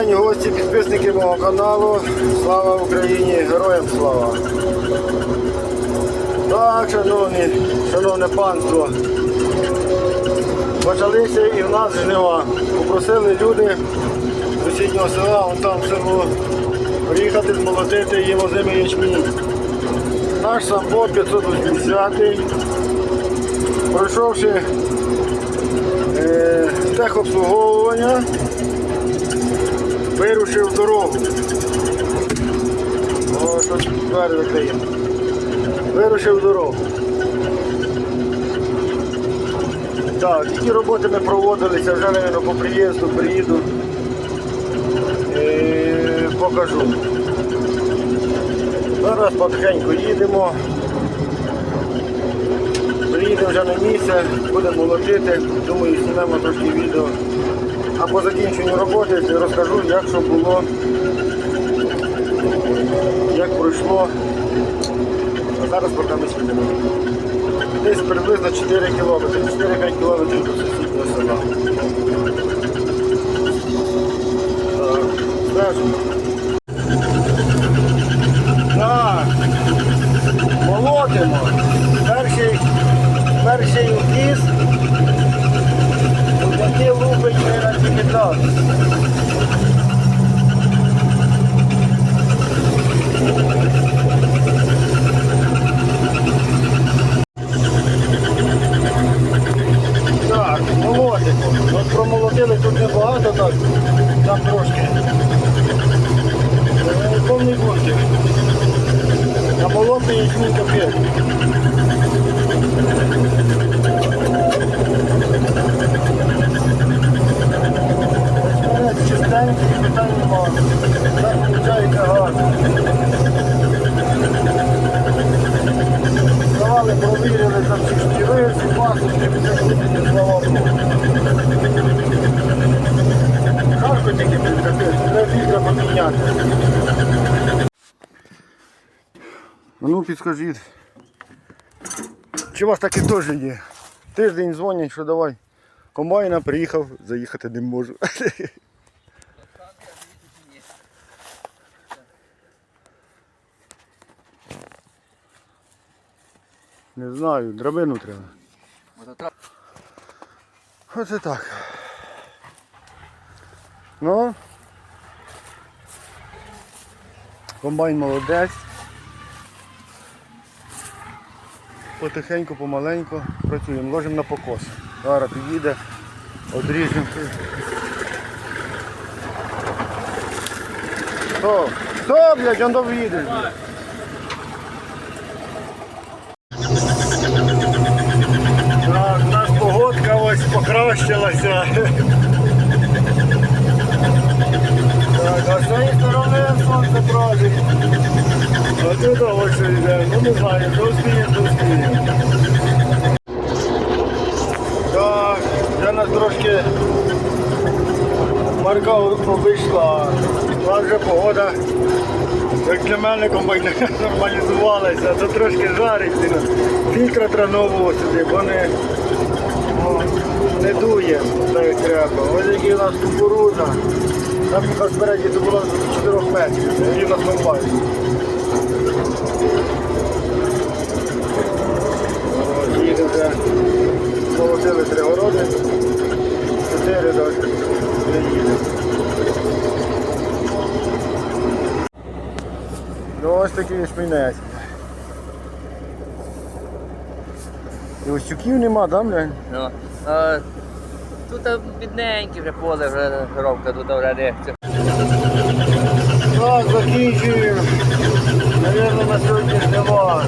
день, гості, підписники мого каналу. Слава Україні! Героям слава! Так, шановні, шановне панство. Почалися і в нас жнива. Попросили люди з сусіднього села, вон там село, приїхати змолотити їм озимий ячмінь. Наш самбо 580 пройшовши е, техобслуговування, вирушив в дорогу. О, тут двері відкриємо. Вирушив в дорогу. Так, які роботи ми проводилися, вже, мабуть, по приїзду, приїду. Е, покажу. Зараз потихеньку їдемо. Приїдемо вже на місце, будемо молотити, думаю, знімемо трошки відео. По закінченню роботи розкажу, як що було, як пройшло. А зараз поки ми їдемо. Десь приблизно 4 кілометри, 4-5 кілометрів до сусіднього села. Так, молотимо. Перший, перший укіс, який лупить не на тільки так. Так, молотимо. От промолотили тут небагато так, там трошки. Е, Повний бункер. А молотий ячмінь капець. Ось Чистенький, питань нема. Так виходить гарно. Давали, провірили там всі шкіри, всі пасочки, все крутить, слава Богу. Жарко тільки тут капець, треба вітра поміняти. Ну підскажіть, чи у вас таке теж є? Тиждень дзвонять, що давай. Комбайна приїхав, заїхати не можу. Не знаю, драбину треба. Оце так. Ну. Комбайн молодець. Потихеньку, помаленьку працюємо, ложимо на покос. Зараз підійде, одріжемо. Хто? Хто, блядь, он у нас погодка ось покращилася. Так, а з цієї сторони сонце бродить. Тут ось йде. Ну не знаю, то успіє, то успіє. Так, вже нас трошки марка. У нас вже погода, як для мене комбайна нормалізувалася, то трошки жарить. Фільтра треба нового сюди, бо не, ну, не дує так як треба. Ось який у нас кукурудза. Там яка спереді це було до 4 метрів, рівно комбайн. Ось вже молотили три городи, чотири навіть не їде. Ну ось такий шмінець. І ось тюків нема, там, блядь? Ну, а, тут а, бідненьке вже поле, вже коровка тут вже дехце. Так, закінчуємо. Наверно, на сьогодні нема.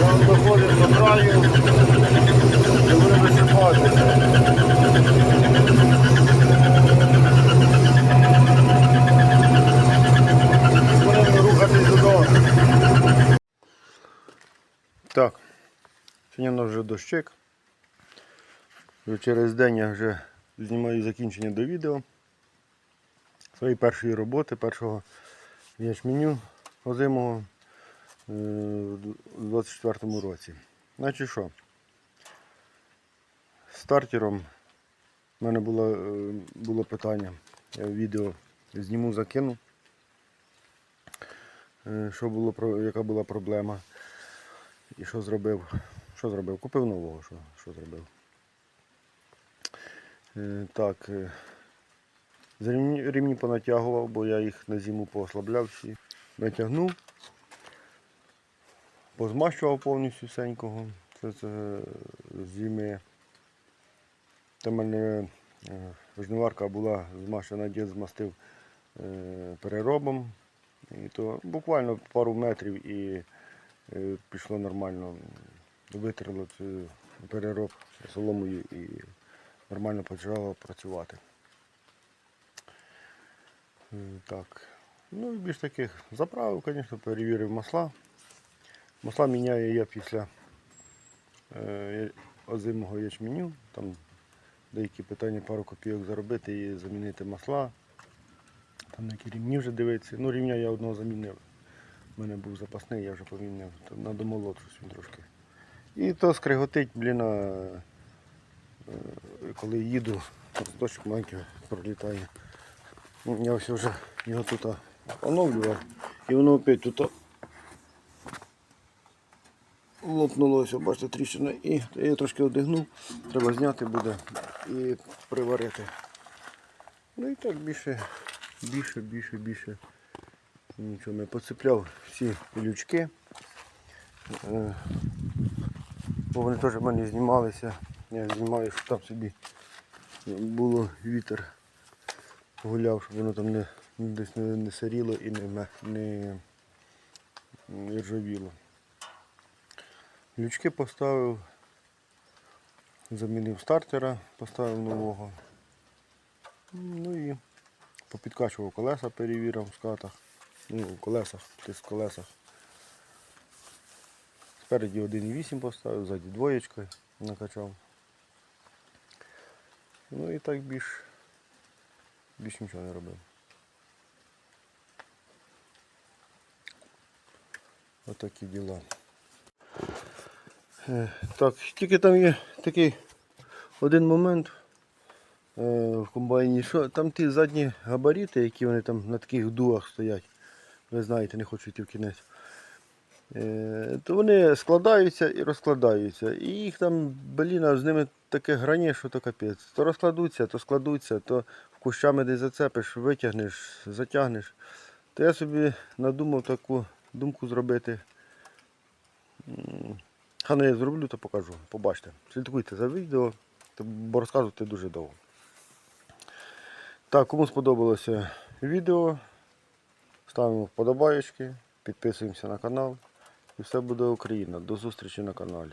Там І будемо висипатися. Будемо рухатись додому. Так, сьогодні у нас вже дощик. Вже через день я вже знімаю закінчення до відео своєї першої роботи, першого ячменю озимого е, у 24-му році. Значить що? Стартером в мене було, е, було питання. Я відео зніму, закину. Е, Що було, яка була проблема. І що зробив? Що зробив? Купив нового, що, що зробив. Е, Так. ремні понатягував, бо я їх на зиму поослабляв всі. Натягнув. Позмащував повністю сенького. Це, це з зими. Там в мене е, жниварка була змащена, дід змастив е, переробом. І то буквально пару метрів і е, пішло нормально. Витерло цю перероб соломою і нормально почало працювати. Е, Так. Ну і більш таких заправив, звісно, перевірив масла. Масла міняю я після е, озимого ячменю. Там деякі питання, пару копійок заробити і замінити масла. Там на які рівні вже дивитися. Ну, рівня я одного замінив. У мене був запасний, я вже поміняв. То на домолот щось він трошки. І то скриготить, блін, е, коли їду, дощик маленький пролітає. Я ось вже його тут оновлював. І воно опять тут лопнулося, бачите, тріщина. І я трошки одягнув, треба зняти буде і приварити. Ну і так більше, більше, більше, більше. Нічого не поцепляв всі лючки. Е, Бо вони теж в мене знімалися. Я знімаю, щоб там собі було вітер гуляв, щоб воно там не, десь не, не сиріло і не, не, не ржавіло. Лючки поставив, замінив стартера, поставив нового. Ну і попідкачував колеса, перевірив в скатах. Ну, в колесах, тиск в колесах. Спереді 1,8 поставив, ззаді двоєчка накачав. Ну і так більш, більш нічого не робив. Отакі діла. Е, Так, тільки там є такий один момент е, в комбайні, що там ті задні габарити, які вони там на таких дуах стоять, ви знаєте, не хочу йти в кінець. Е, то вони складаються і розкладаються. І їх там, блін, з ними таке грані, що то капець. То розкладуться, то складуться, то в кущами десь зацепиш, витягнеш, затягнеш. То я собі надумав таку думку зробити. М, ну я зроблю, то покажу. Побачите. Слідкуйте за відео, бо розказувати дуже довго. Так, кому сподобалося відео, ставимо вподобаєчки, підписуємося на канал. І все буде Україна. До зустрічі на каналі.